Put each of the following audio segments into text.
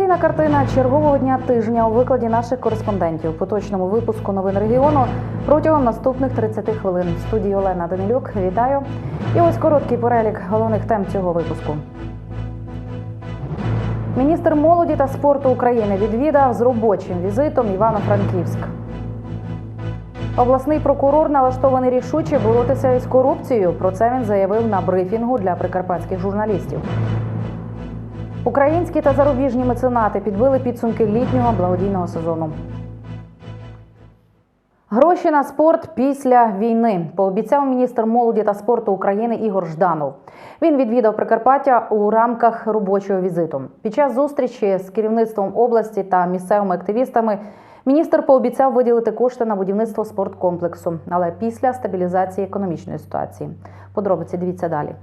Інформаційна картина чергового дня тижня у викладі наших кореспондентів поточному випуску новин регіону протягом наступних 30 хвилин. В студії Олена Данилюк. Вітаю. І ось короткий перелік головних тем цього випуску. Міністр молоді та спорту України відвідав з робочим візитом Івано-Франківськ. Обласний прокурор налаштований рішуче боротися із корупцією. Про це він заявив на брифінгу для прикарпатських журналістів. Українські та зарубіжні меценати підбили підсумки літнього благодійного сезону. Гроші на спорт після війни пообіцяв міністр молоді та спорту України Ігор Жданов. Він відвідав Прикарпаття у рамках робочого візиту. Під час зустрічі з керівництвом області та місцевими активістами міністр пообіцяв виділити кошти на будівництво спорткомплексу, але після стабілізації економічної ситуації. Подробиці дивіться далі.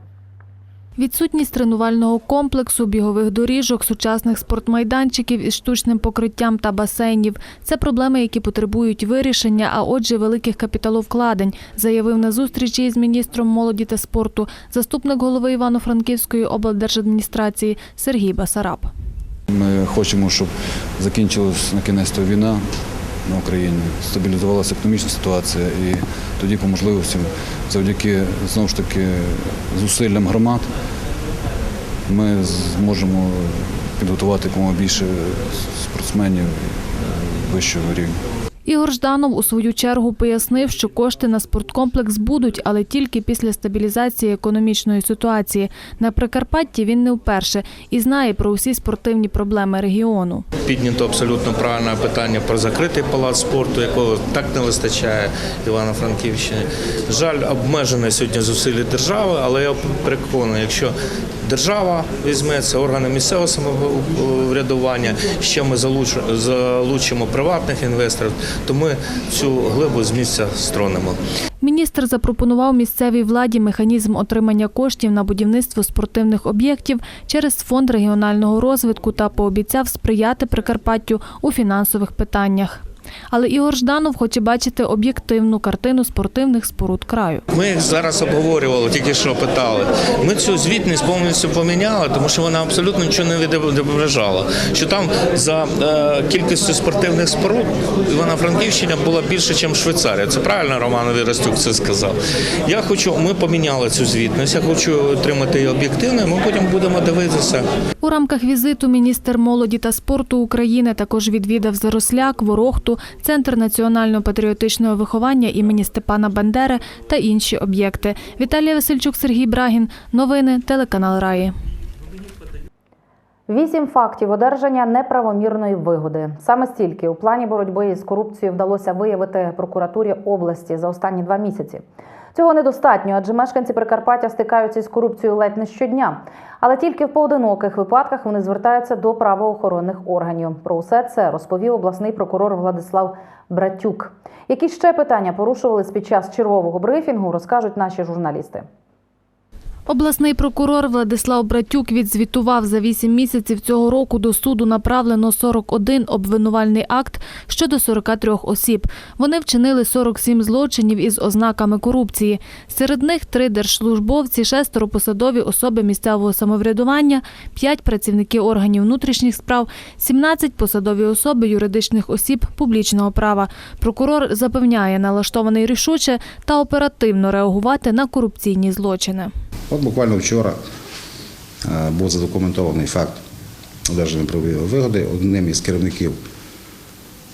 Відсутність тренувального комплексу, бігових доріжок, сучасних спортмайданчиків із штучним покриттям та басейнів це проблеми, які потребують вирішення, а отже, великих капіталовкладень, заявив на зустрічі із міністром молоді та спорту заступник голови Івано-Франківської облдержадміністрації Сергій Басараб. Ми хочемо, щоб закінчилась на кінець війна на Україні, стабілізувалася економічна ситуація і тоді по можливості, завдяки знову ж таки зусиллям громад, ми зможемо підготувати якомога більше спортсменів вищого рівня. Ігор Жданов у свою чергу пояснив, що кошти на спорткомплекс будуть, але тільки після стабілізації економічної ситуації. На Прикарпатті він не вперше і знає про усі спортивні проблеми регіону. Піднято абсолютно правильне питання про закритий палац спорту, якого так не вистачає Івано-Франківщині. Жаль, обмежене сьогодні зусилля держави, але я переконаний, якщо держава візьметься, органи місцевого самоврядування, ще ми залучимо приватних інвесторів, то ми цю глибу з місця стронемо. Міністр запропонував місцевій владі механізм отримання коштів на будівництво спортивних об'єктів через фонд регіонального розвитку та пообіцяв сприяти Прикарпаттю у фінансових питаннях. Але Ігор Жданов хоче бачити об'єктивну картину спортивних споруд краю. Ми їх зараз обговорювали, тільки що питали. Ми цю звітність повністю поміняли, тому що вона абсолютно нічого не відображала. Що там за е, кількістю спортивних споруд Івано-Франківщина була більше, ніж Швейцарія. Це правильно Роман Вірастюк це сказав. Я хочу, ми поміняли цю звітність. Я хочу отримати її об'єктивно. Ми потім будемо дивитися. У рамках візиту міністр молоді та спорту України також відвідав Заросляк, Ворохту, Центр національно-патріотичного виховання імені Степана Бандери та інші об'єкти. Віталія Васильчук, Сергій Брагін. Новини телеканал Раї. Вісім фактів одержання неправомірної вигоди. Саме стільки у плані боротьби із корупцією вдалося виявити прокуратурі області за останні два місяці. Цього недостатньо, адже мешканці Прикарпаття стикаються із корупцією ледь не щодня. Але тільки в поодиноких випадках вони звертаються до правоохоронних органів. Про усе це розповів обласний прокурор Владислав Братюк. Які ще питання порушувались під час чергового брифінгу, розкажуть наші журналісти. Обласний прокурор Владислав Братюк відзвітував за вісім місяців цього року до суду направлено 41 обвинувальний акт щодо 43 осіб. Вони вчинили 47 злочинів із ознаками корупції. Серед них три держслужбовці, шестеро посадові особи місцевого самоврядування, п'ять працівники органів внутрішніх справ, 17 посадові особи юридичних осіб публічного права. Прокурор запевняє, налаштований рішуче та оперативно реагувати на корупційні злочини. От буквально вчора е, був задокументований факт одержання правової вигоди одним із керівників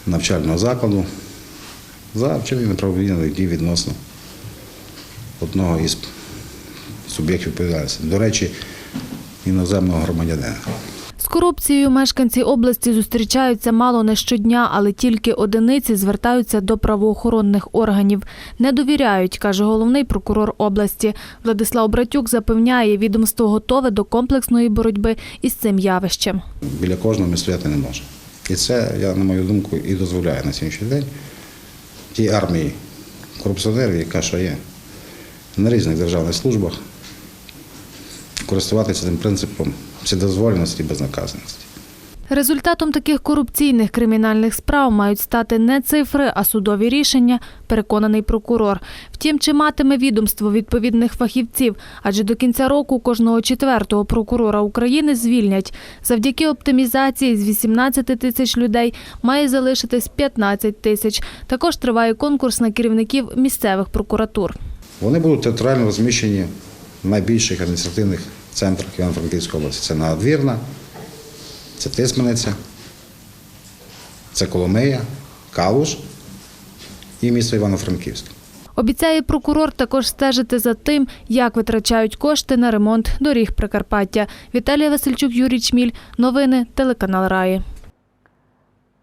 навчального закладу за вчинення неправовільних дій відносно одного із суб'єктів відповідальності. До речі, іноземного громадянина. З корупцією мешканці області зустрічаються мало не щодня, але тільки одиниці звертаються до правоохоронних органів. Не довіряють, каже головний прокурор області. Владислав Братюк запевняє, відомство готове до комплексної боротьби із цим явищем. Біля кожного ми стояти не може. І це, я, на мою думку, і дозволяє на сьогоднішній день тій армії корупціонерів, яка що є на різних державних службах, користуватися тим принципом вседозволеності і безнаказаності. Результатом таких корупційних кримінальних справ мають стати не цифри, а судові рішення, переконаний прокурор. Втім, чи матиме відомство відповідних фахівців, адже до кінця року кожного четвертого прокурора України звільнять. Завдяки оптимізації з 18 тисяч людей має залишитись 15 тисяч. Також триває конкурс на керівників місцевих прокуратур. Вони будуть територіально розміщені найбільших адміністративних центрах Івано-Франківської області. Це Надвірна, це Тисмениця, це Коломия, Калуш і місто Івано-Франківськ. Обіцяє прокурор також стежити за тим, як витрачають кошти на ремонт доріг Прикарпаття. Віталія Васильчук, Юрій Чміль. Новини телеканал Раї.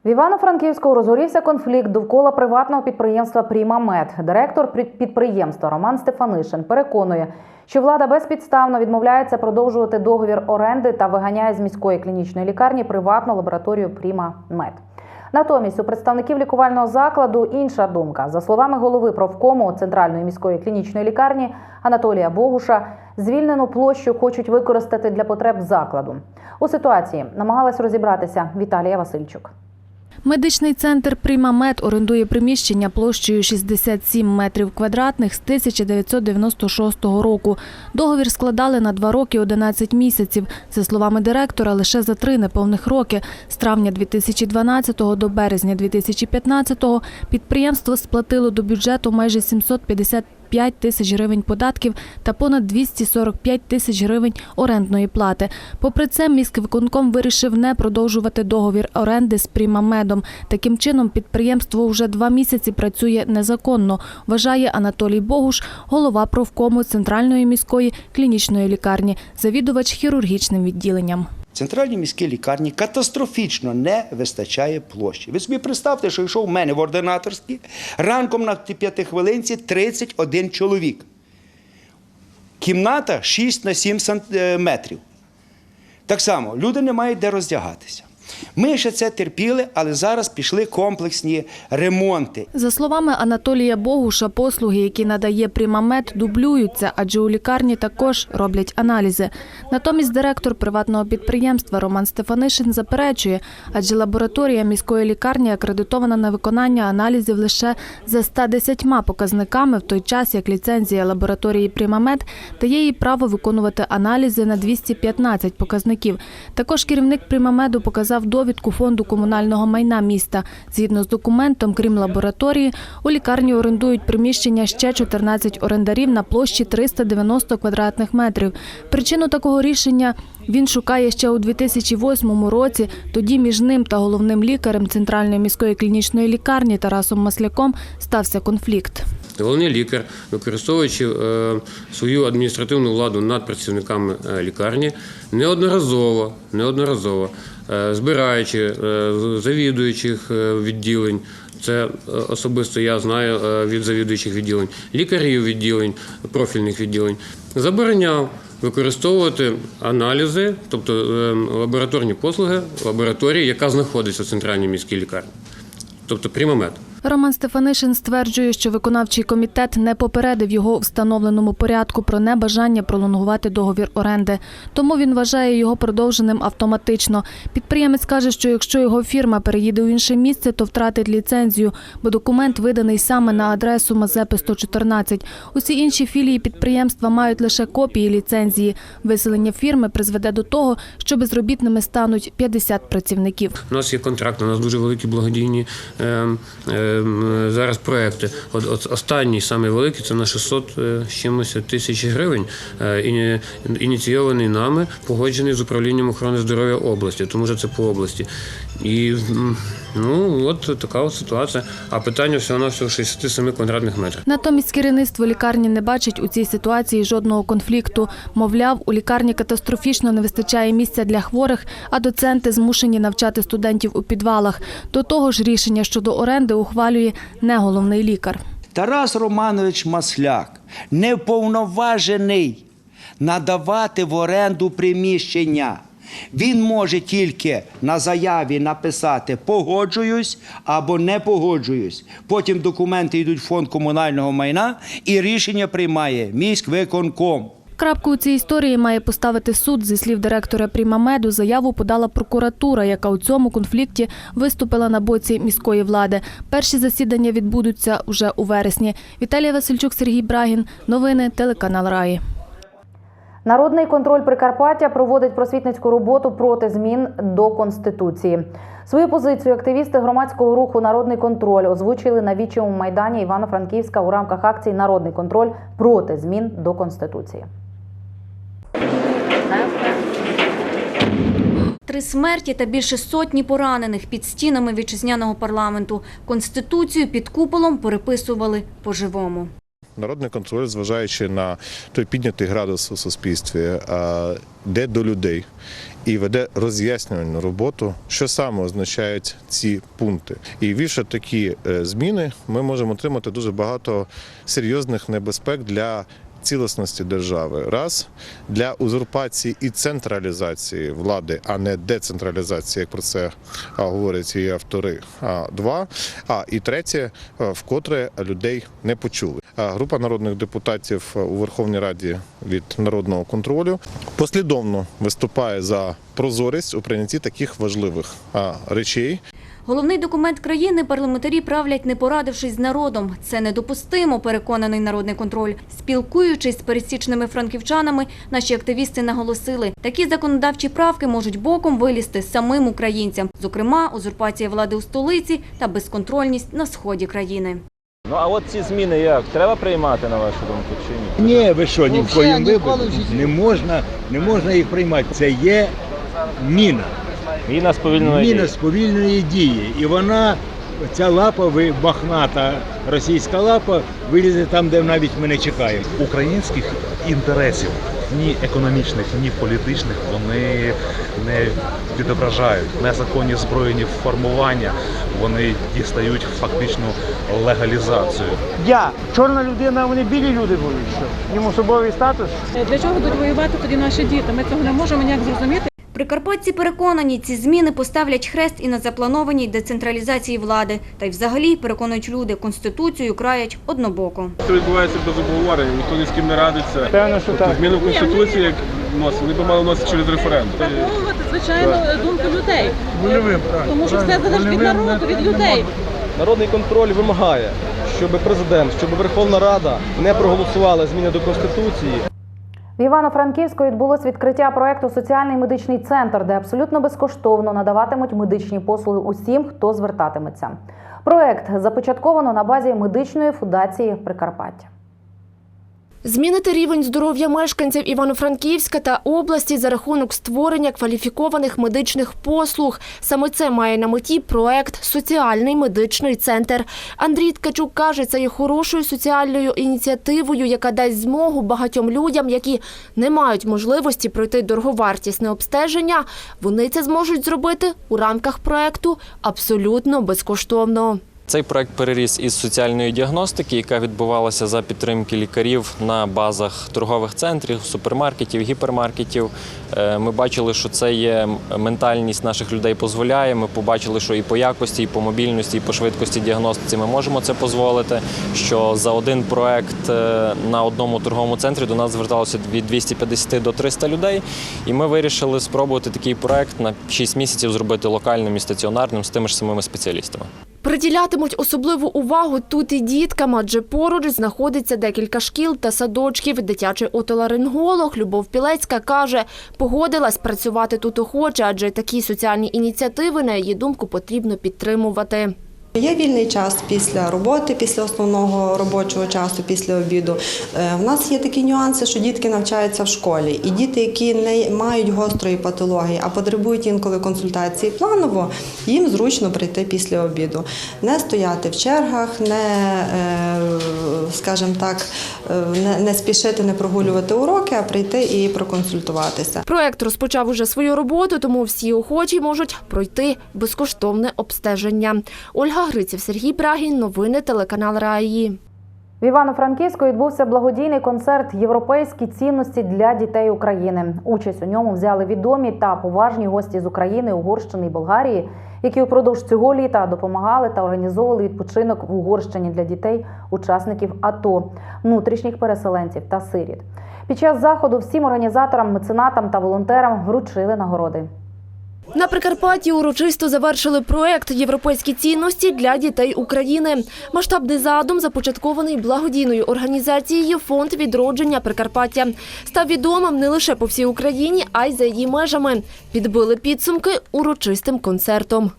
В Івано-Франківську розгорівся конфлікт довкола приватного підприємства «Прімамед». Директор під- підприємства Роман Стефанишин переконує, що влада безпідставно відмовляється продовжувати договір оренди та виганяє з міської клінічної лікарні приватну лабораторію «Прімамед». Натомість у представників лікувального закладу інша думка. За словами голови профкому Центральної міської клінічної лікарні Анатолія Богуша, звільнену площу хочуть використати для потреб закладу. У ситуації намагалась розібратися Віталія Васильчук. Медичний центр «Прімамед» орендує приміщення площею 67 метрів квадратних з 1996 року. Договір складали на два роки 11 місяців. За словами директора, лише за три неповних роки з травня 2012 до березня 2015 підприємство сплатило до бюджету майже 750 5 тисяч гривень податків та понад 245 тисяч гривень орендної плати. Попри це, міськвиконком вирішив не продовжувати договір оренди з Прімамедом. Таким чином, підприємство вже два місяці працює незаконно, вважає Анатолій Богуш, голова профкому Центральної міської клінічної лікарні, завідувач хірургічним відділенням. Центральній міській лікарні катастрофічно не вистачає площі. Ви собі представте, що йшов в мене в ординаторській, ранком на п'ятихвилинці 31 чоловік. Кімната 6 на 7 е, метрів. Так само, люди не мають де роздягатися. Ми ще це терпіли, але зараз пішли комплексні ремонти. За словами Анатолія Богуша, послуги, які надає Прімамед, дублюються, адже у лікарні також роблять аналізи. Натомість директор приватного підприємства Роман Стефанишин заперечує, адже лабораторія міської лікарні акредитована на виконання аналізів лише за 110 показниками, в той час як ліцензія лабораторії Прімамед дає їй право виконувати аналізи на 215 показників. Також керівник Прімамеду показав довідку фонду комунального майна міста. Згідно з документом, крім лабораторії, у лікарні орендують приміщення ще 14 орендарів на площі 390 квадратних метрів. Причину такого рішення він шукає ще у 2008 році. Тоді між ним та головним лікарем Центральної міської клінічної лікарні Тарасом Масляком стався конфлікт. Головний лікар, використовуючи е, свою адміністративну владу над працівниками е, лікарні, неодноразово, неодноразово збираючи е, завідуючих е, відділень. Це е, особисто я знаю е, від завідуючих відділень, лікарів відділень, профільних відділень, забороняв використовувати аналізи, тобто е, лабораторні послуги лабораторії, яка знаходиться в центральній міській лікарні, тобто прямомет. Роман Стефанишин стверджує, що виконавчий комітет не попередив його у встановленому порядку про небажання пролонгувати договір оренди. Тому він вважає його продовженим автоматично. Підприємець каже, що якщо його фірма переїде у інше місце, то втратить ліцензію, бо документ виданий саме на адресу Мазепи 114. Усі інші філії підприємства мають лише копії ліцензії. Виселення фірми призведе до того, що безробітними стануть 50 працівників. У нас є контракт, у нас дуже великі благодійні е, е, зараз проекти. От, от останній самий великий це на 600 е, чимось тисяч гривень, і ініційований нами, погоджений з управлінням охорони здоров'я області, тому що це по області. І ну от така от ситуація. А питання всього на всього 67 квадратних метрів. Натомість керівництво лікарні не бачить у цій ситуації жодного конфлікту. Мовляв, у лікарні катастрофічно не вистачає місця для хворих, а доценти змушені навчати студентів у підвалах. До того ж, рішення щодо оренди ухвалює не головний лікар. Тарас Романович Масляк неповноважений надавати в оренду приміщення. Він може тільки на заяві написати погоджуюсь або не погоджуюсь. Потім документи йдуть в фонд комунального майна і рішення приймає міськвиконком. Крапку у цій історії має поставити суд. Зі слів директора Прімамеду, заяву подала прокуратура, яка у цьому конфлікті виступила на боці міської влади. Перші засідання відбудуться уже у вересні. Віталія Васильчук, Сергій Брагін. Новини телеканал Раї. Народний контроль Прикарпаття проводить просвітницьку роботу проти змін до конституції. Свою позицію активісти громадського руху Народний контроль озвучили на вічому майдані Івано-Франківська у рамках акції Народний контроль проти змін до конституції. Три смерті та більше сотні поранених під стінами вітчизняного парламенту. Конституцію під куполом переписували по-живому. Народний контроль, зважаючи на той піднятий градус у суспільстві, йде до людей і веде роз'яснювальну роботу, що саме означають ці пункти. І більше такі е, зміни, ми можемо отримати дуже багато серйозних небезпек для. Цілісності держави раз для узурпації і централізації влади, а не децентралізації, як про це говорять її автори. А два а і третє, е, вкотре людей не почули. Група народних депутатів у Верховній Раді від народного контролю послідовно виступає за прозорість у прийнятті таких важливих речей. Головний документ країни парламентарі правлять, не порадившись з народом. Це недопустимо, переконаний народний контроль. Спілкуючись з пересічними франківчанами, наші активісти наголосили, такі законодавчі правки можуть боком вилізти самим українцям, зокрема, узурпація влади у столиці та безконтрольність на сході країни. Ну а от ці зміни як? Треба приймати на вашу думку чи ні? Ні, ви що, ні в коїм випадку не можна, не можна їх приймати. Це є міна. Міна сповільненої Міна дії. сповільної дії. І вона, ця лапа, ви- махната російська лапа, вилізе там, де навіть ми не чекаємо. українських інтересів, ні економічних, ні політичних, вони не відображають незаконні збройні формування, вони дістають фактичну легалізацію. Я чорна людина, а вони білі люди будуть. Що? Їм особовий статус. Для чого будуть воювати тоді наші діти? Ми цього не можемо ніяк зрозуміти. Прикарпатці переконані, ці зміни поставлять хрест і на запланованій децентралізації влади. Та й взагалі, переконують люди, Конституцію краять однобоко. Це відбувається без обговорення, ніхто ні з ким не радиться. Певно, що так. Зміни в Конституції, як вносили, вони б мали вносити через референдум. Враховувати, звичайно, думку людей. Тому що все залежить від народу, від людей. Народний контроль вимагає, щоб президент, щоб Верховна Рада не проголосувала зміни до Конституції. В Івано-Франківську відбулось відкриття проекту Соціальний медичний центр, де абсолютно безкоштовно надаватимуть медичні послуги усім, хто звертатиметься. Проект започатковано на базі медичної фундації Прикарпаття. Змінити рівень здоров'я мешканців Івано-Франківська та області за рахунок створення кваліфікованих медичних послуг. Саме це має на меті проект Соціальний медичний центр. Андрій Ткачук каже, це є хорошою соціальною ініціативою, яка дасть змогу багатьом людям, які не мають можливості пройти дороговартісне обстеження. Вони це зможуть зробити у рамках проекту абсолютно безкоштовно. Цей проект переріс із соціальної діагностики, яка відбувалася за підтримки лікарів на базах торгових центрів, супермаркетів, гіпермаркетів. Е, Ми бачили, що це є ментальність наших людей дозволяє. Ми побачили, що і по якості, і по мобільності, і по швидкості діагностиці ми можемо це дозволити. Що за один проект е, на одному торговому центрі до нас зверталося від 250 до 300 людей. І ми вирішили спробувати такий проект на 6 місяців зробити локальним і стаціонарним з тими ж самими спеціалістами. Приділятимуть особливу увагу тут і діткам, адже поруч знаходиться декілька шкіл та садочків. Дитячий отоларинголог Любов Пілецька каже, погодилась працювати тут охоче, адже такі соціальні ініціативи, на її думку, потрібно підтримувати. Є вільний час після роботи, після основного робочого часу, після обіду. Е, В нас є такі нюанси, що дітки навчаються в школі, і діти, які не мають гострої патології, а потребують інколи консультації планово, їм зручно прийти після обіду, не стояти в чергах, не, е, скажімо так, е, не, спішити, не прогулювати уроки, а прийти і проконсультуватися. Проект розпочав уже свою роботу, тому всі охочі можуть пройти безкоштовне обстеження. Ольга Гриців, Сергій Брагін. Новини телеканал Раї. В Івано-Франківську відбувся благодійний концерт Європейські цінності для дітей України. Участь у ньому взяли відомі та поважні гості з України, Угорщини і Болгарії, які упродовж цього літа допомагали та організовували відпочинок в Угорщині для дітей, учасників АТО, внутрішніх переселенців та сиріт. Під час заходу всім організаторам, меценатам та волонтерам вручили нагороди. На Прикарпатті урочисто завершили проект Європейські цінності для дітей України. Масштабний задум започаткований благодійною організацією Фонд відродження Прикарпаття. Став відомим не лише по всій Україні, а й за її межами. Підбили підсумки урочистим концертом.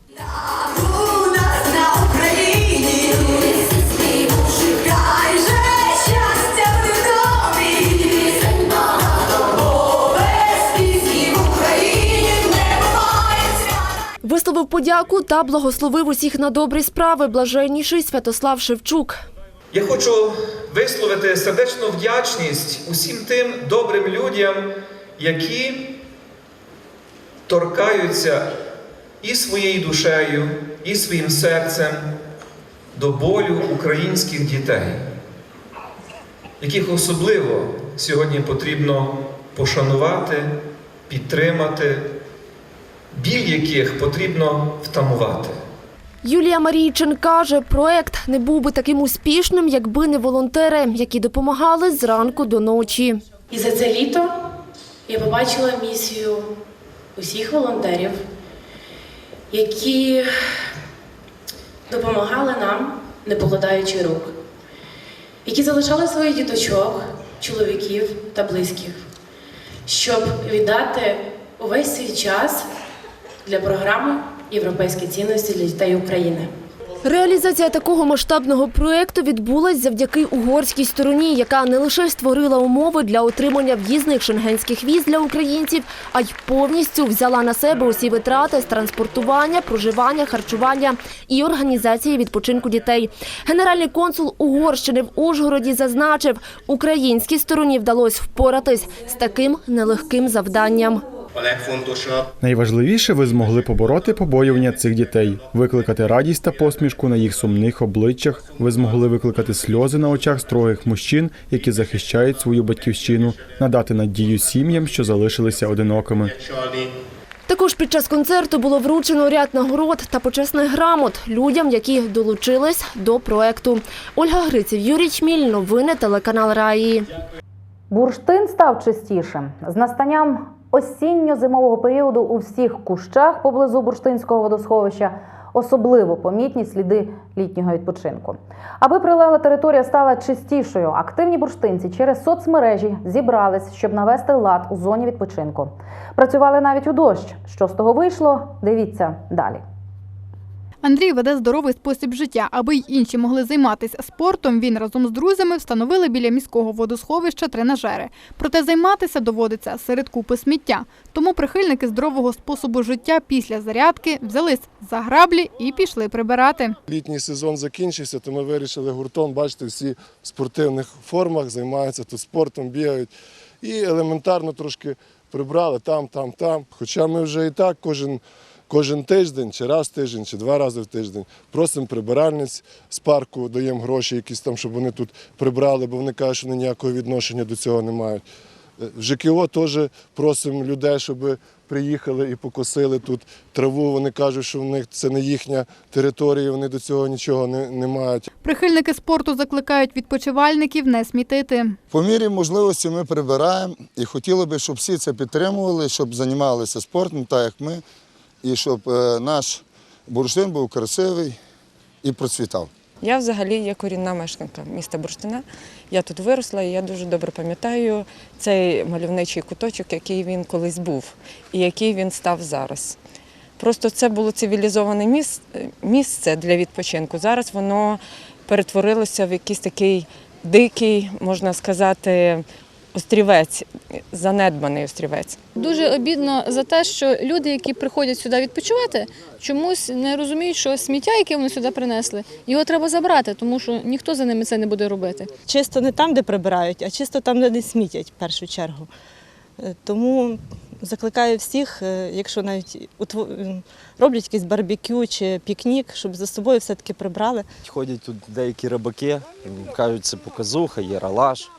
Подяку та благословив усіх на добрі справи блаженніший Святослав Шевчук. Я хочу висловити сердечну вдячність усім тим добрим людям, які торкаються і своєю душею, і своїм серцем до болю українських дітей, яких особливо сьогодні потрібно пошанувати, підтримати, біль яких потрібно втамувати. Юлія Марійчин каже, проект не був би таким успішним, якби не волонтери, які допомагали зранку до ночі. І за це літо я побачила місію усіх волонтерів, які допомагали нам, не покладаючи рук, які залишали своїх діточок, чоловіків та близьких, щоб віддати увесь свій час для програми Європейські цінності для дітей України. Реалізація такого масштабного проекту відбулась завдяки угорській стороні, яка не лише створила умови для отримання в'їзних шенгенських віз для українців, а й повністю взяла на себе усі витрати з транспортування, проживання, харчування і організації відпочинку дітей. Генеральний консул Угорщини в Ужгороді зазначив, українській стороні вдалося впоратись з таким нелегким завданням. Найважливіше ви змогли побороти побоювання цих дітей, викликати радість та посмішку на їх сумних обличчях. Ви змогли викликати сльози на очах строгих мужчин, які захищають свою батьківщину, надати надію сім'ям, що залишилися одинокими. Також під час концерту було вручено ряд нагород та почесних грамот людям, які долучились до проекту. Ольга Гриців, Юрій Чміль, новини телеканал Раї. Бурштин став чистішим. З настанням осінньо-зимового періоду у всіх кущах поблизу бурштинського водосховища особливо помітні сліди літнього відпочинку. Аби прилегла територія стала чистішою, активні бурштинці через соцмережі зібрались, щоб навести лад у зоні відпочинку. Працювали навіть у дощ. Що з того вийшло? Дивіться далі. Андрій веде здоровий спосіб життя. Аби й інші могли займатися спортом, він разом з друзями встановили біля міського водосховища тренажери. Проте займатися доводиться серед купи сміття. Тому прихильники здорового способу життя після зарядки взялись за граблі і пішли прибирати. Літній сезон закінчився, то ми вирішили гуртом, бачите, всі в спортивних формах займаються тут спортом, бігають. І елементарно трошки прибрали там, там, там. Хоча ми вже і так кожен, кожен тиждень, чи раз в тиждень, чи два рази в тиждень просимо прибиральниць з парку, даємо гроші якісь там, щоб вони тут прибрали, бо вони кажуть, що вони ніякого відношення до цього не мають. Е, В ЖКО теж просимо людей, щоб приїхали і покосили тут траву. Вони кажуть, що в них це не їхня територія, вони до цього нічого не, не мають. Прихильники спорту закликають відпочивальників не смітити. По мірі можливості ми прибираємо і хотіли би, щоб всі це підтримували, щоб займалися спортом, так як ми, і щоб е, наш бурштин був красивий і процвітав. Я взагалі є корінна мешканка міста Бурштина. Я тут виросла і я дуже добре пам'ятаю цей мальовничий куточок, який він колись був і який він став зараз. Просто це було цивілізоване місце для відпочинку. Зараз воно перетворилося в якийсь такий дикий, можна сказати, острівець, занедбаний острівець. Дуже обідно за те, що люди, які приходять сюди відпочивати, чомусь не розуміють, що сміття, яке вони сюди принесли, його треба забрати, тому що ніхто за ними це не буде робити. Чисто не там, де прибирають, а чисто там, де не смітять в першу чергу. Е, Тому закликаю всіх, е, якщо навіть утво- роблять якийсь барбекю чи пікнік, щоб за собою все-таки прибрали. Ходять тут деякі рибаки, кажуть, це показуха, є ралаш.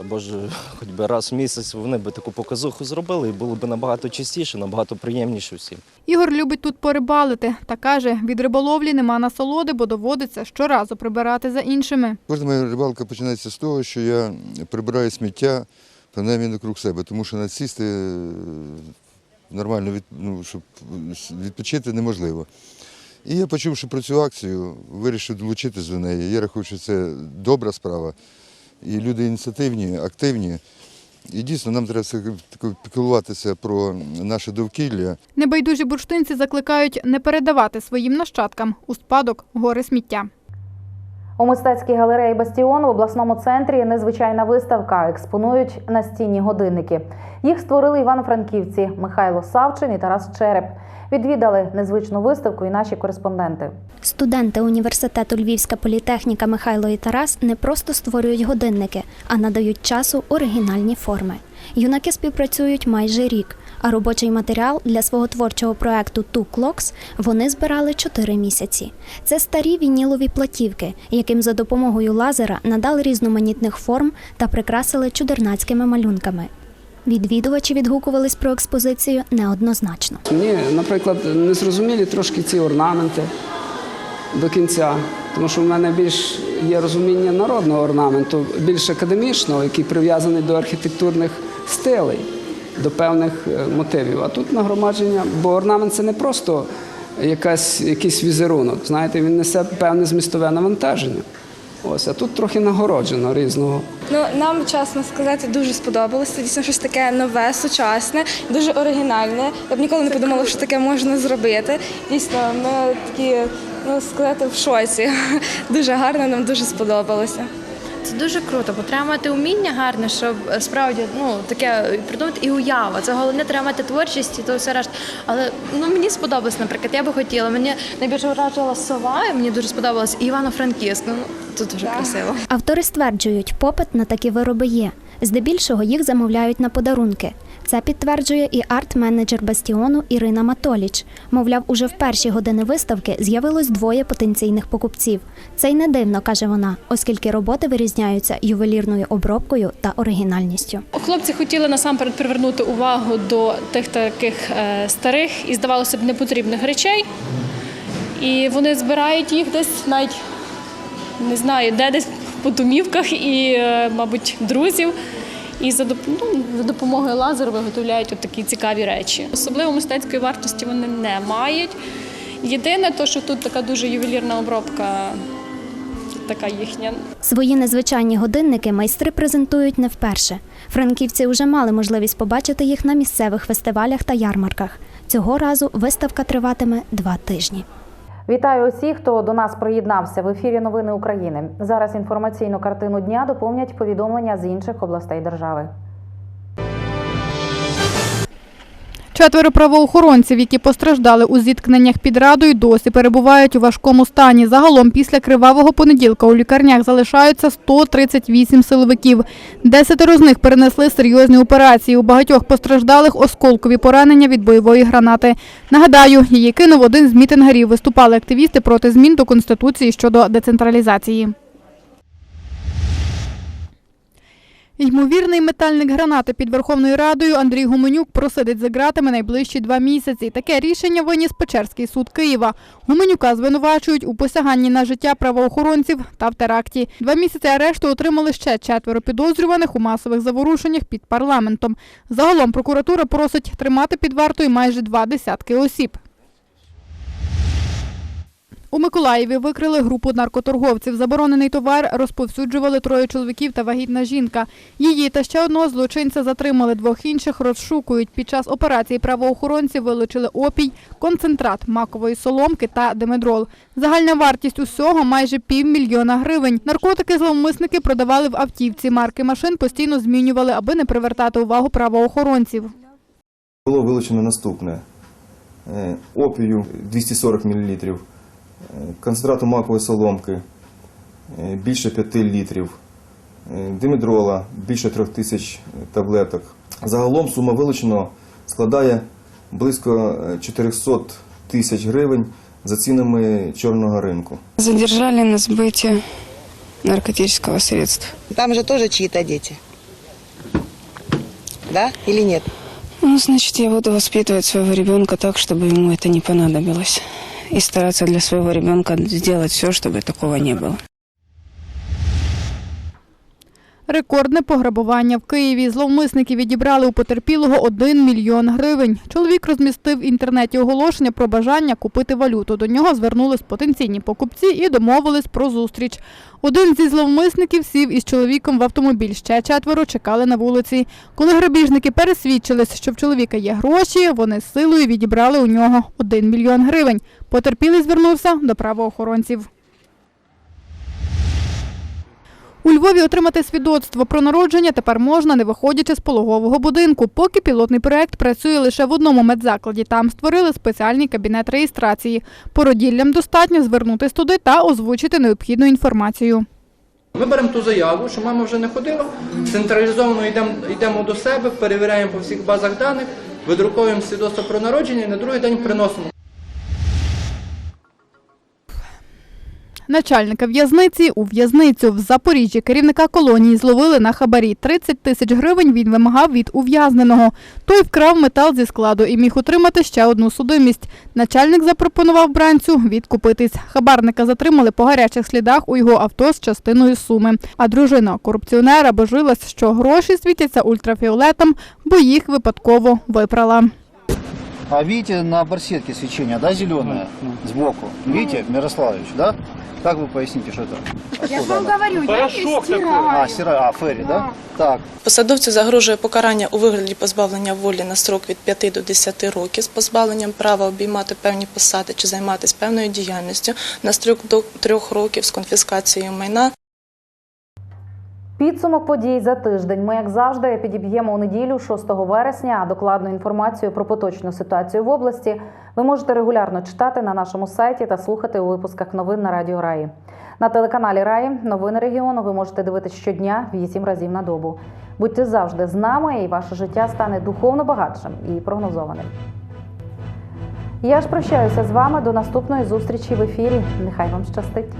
Або ж хоч би раз в місяць вони би таку показуху зробили і було б набагато чистіше, набагато приємніше всім. Ігор любить тут порибалити та каже, від риболовлі нема насолоди, бо доводиться щоразу прибирати за іншими. Кожна моя рибалка починається з того, що я прибираю сміття принаймні навкруг себе, тому що надсісти е, нормально від, ну, щоб відпочити неможливо. І я почувши про цю акцію, вирішив долучитися до неї. Я рахую, що це добра справа. І люди ініціативні, активні. І дійсно нам треба піклуватися про наше довкілля. Небайдужі бурштинці закликають не передавати своїм нащадкам у спадок гори сміття. У мистецькій галереї Бастіон в обласному центрі незвичайна виставка. Експонують настінні годинники. Їх створили івано-франківці Михайло Савчин і Тарас Череп. Відвідали незвичну виставку і наші кореспонденти. Студенти університету Львівська політехніка Михайло і Тарас не просто створюють годинники, а надають часу оригінальні форми. Юнаки співпрацюють майже рік, а робочий матеріал для свого творчого проекту Two Clocks вони збирали 4 місяці. Це старі вінілові платівки, яким за допомогою лазера надали різноманітних форм та прикрасили чудернацькими малюнками. Відвідувачі відгукувались про експозицію неоднозначно. Мені, наприклад, не зрозумілі трошки ці орнаменти до кінця, тому що в мене більш є розуміння народного орнаменту, більш академічного, який прив'язаний до архітектурних стилей, до певних е, мотивів. А тут нагромадження, бо орнамент це не просто якась, якийсь візерунок. Знаєте, він несе певне змістове навантаження. Ось, а тут трохи нагороджено різного. Ну нам чесно сказати дуже сподобалося. Дійсно, щось таке нове, сучасне, дуже оригінальне. Я б ніколи не подумала, що таке можна зробити. Дійсно, ми такі ну сказати в шоці. Дуже гарно, нам дуже сподобалося. Це дуже круто, бо треба мати уміння гарне, щоб е, справді ну таке придумати і уява. Це головне треба мати творчість і то все решта. Але ну мені сподобалось, наприклад, я би хотіла. Мені найбільше вражала сова, і мені дуже сподобалось і Івано-Франківськ. Ну тут дуже красиво. Автори стверджують, попит на такі вироби є. Здебільшого їх замовляють на подарунки. Це підтверджує і арт-менеджер бастіону Ірина Матоліч. Мовляв, уже в перші години виставки з'явилось двоє потенційних покупців. Це й не дивно, каже вона, оскільки роботи вирізняються ювелірною обробкою та оригінальністю. Хлопці хотіли насамперед привернути увагу до тих таких е, старих і, здавалося б, непотрібних речей. І вони збирають їх десь навіть не знаю, де десь по домівках і, е, мабуть, друзів. І за, ну, допомогою лазеру виготовляють от такі цікаві речі. Особливо мистецької вартості вони не мають. Єдине, то, що тут така дуже ювелірна обробка, така їхня. Свої незвичайні годинники майстри презентують не вперше. Франківці вже мали можливість побачити їх на місцевих фестивалях та ярмарках. Цього разу виставка триватиме два тижні. Вітаю усіх, хто до нас приєднався в ефірі Новини України. Зараз інформаційну картину дня доповнять повідомлення з інших областей держави. Четверо правоохоронців, які постраждали у зіткненнях під радою, досі перебувають у важкому стані. Загалом після кривавого понеділка у лікарнях залишаються 138 силовиків. Десятеро з них перенесли серйозні операції. У багатьох постраждалих осколкові поранення від бойової гранати. Нагадаю, її кинув один з мітингарів. Виступали активісти проти змін до конституції щодо децентралізації. Ймовірний метальник гранати під Верховною Радою Андрій Гуменюк просидить за ґратами найближчі два місяці. Таке рішення виніс Печерський суд Києва. Гуменюка звинувачують у посяганні на життя правоохоронців та в теракті. Два місяці арешту отримали ще четверо підозрюваних у масових заворушеннях під парламентом. Загалом прокуратура просить тримати під вартою майже два десятки осіб. У Миколаєві викрили групу наркоторговців. Заборонений товар розповсюджували троє чоловіків та вагітна жінка. Її та ще одного злочинця затримали, двох інших розшукують. Під час операції правоохоронці вилучили опій, концентрат макової соломки та димедрол. Загальна вартість усього майже півмільйона гривень. Наркотики зловмисники продавали в автівці. Марки машин постійно змінювали, аби не привертати увагу правоохоронців. Було вилучено наступне: Е, опію 240 мл, концентрату макової соломки е, більше 5 літрів, е, димедрола більше 3000 таблеток. Загалом сума вилучено складає близько е, 400 тисяч гривень за цінами чорного ринку. Задержали на сбытие наркотического средства. Там же тоже чьи-то дети. Да или нет? Ну, значит, я буду воспитывать своего ребенка так, чтобы ему это не понадобилось. И стараться для своего ребенка сделать все, чтобы такого не было. Рекордне пограбування в Києві. Зловмисники відібрали у потерпілого 1 мільйон гривень. Чоловік розмістив в інтернеті оголошення про бажання купити валюту. До нього звернулись потенційні покупці і домовились про зустріч. Один зі зловмисників сів із чоловіком в автомобіль. Ще четверо чекали на вулиці. Коли грабіжники пересвідчились, що в чоловіка є гроші, вони з силою відібрали у нього 1 мільйон гривень. Потерпілий звернувся до правоохоронців. У Львові отримати свідоцтво про народження тепер можна, не виходячи з пологового будинку. Поки пілотний проект працює лише в одному медзакладі. Там створили спеціальний кабінет реєстрації. Породіллям достатньо звернутись туди та озвучити необхідну інформацію. Ми беремо ту заяву, що мама вже не ходила, централізовано йдемо, йдемо до себе, перевіряємо по всіх базах даних, видруковуємо свідоцтво про народження і на другий день приносимо. Начальника в'язниці у в'язницю в Запоріжжі керівника колонії зловили на хабарі. 30 тисяч гривень він вимагав від ув'язненого. Той вкрав метал зі складу і міг отримати ще одну судимість. Начальник запропонував бранцю відкупитись. Хабарника затримали по гарячих слідах у його авто з частиною суми. А дружина корупціонера божилась, що гроші світяться ультрафіолетом, бо їх випадково випрала. А видите на барсетке свечение, да, зеленое сбоку? Видите, Мирославович, да? Как вы поясните, что это? Я ж вам говорю, я не стираю. А, сера, а, Ферри, да? Так. Посадовцю загрожує покарання у вигляді позбавлення волі на строк від 5 до 10 років з позбавленням права обіймати певні посади чи займатися певною діяльністю на строк до 3 років з конфіскацією майна. Підсумок подій за тиждень. Ми, як завжди, підіб'ємо у неділю, 6 вересня. Докладну інформацію про поточну ситуацію в області ви можете регулярно читати на нашому сайті та слухати у випусках новин на Радіо Раї. На телеканалі Раї новини регіону ви можете дивитися щодня 8 разів на добу. Будьте завжди з нами, і ваше життя стане духовно багатшим і прогнозованим. Я ж прощаюся з вами до наступної зустрічі в ефірі. Нехай вам щастить.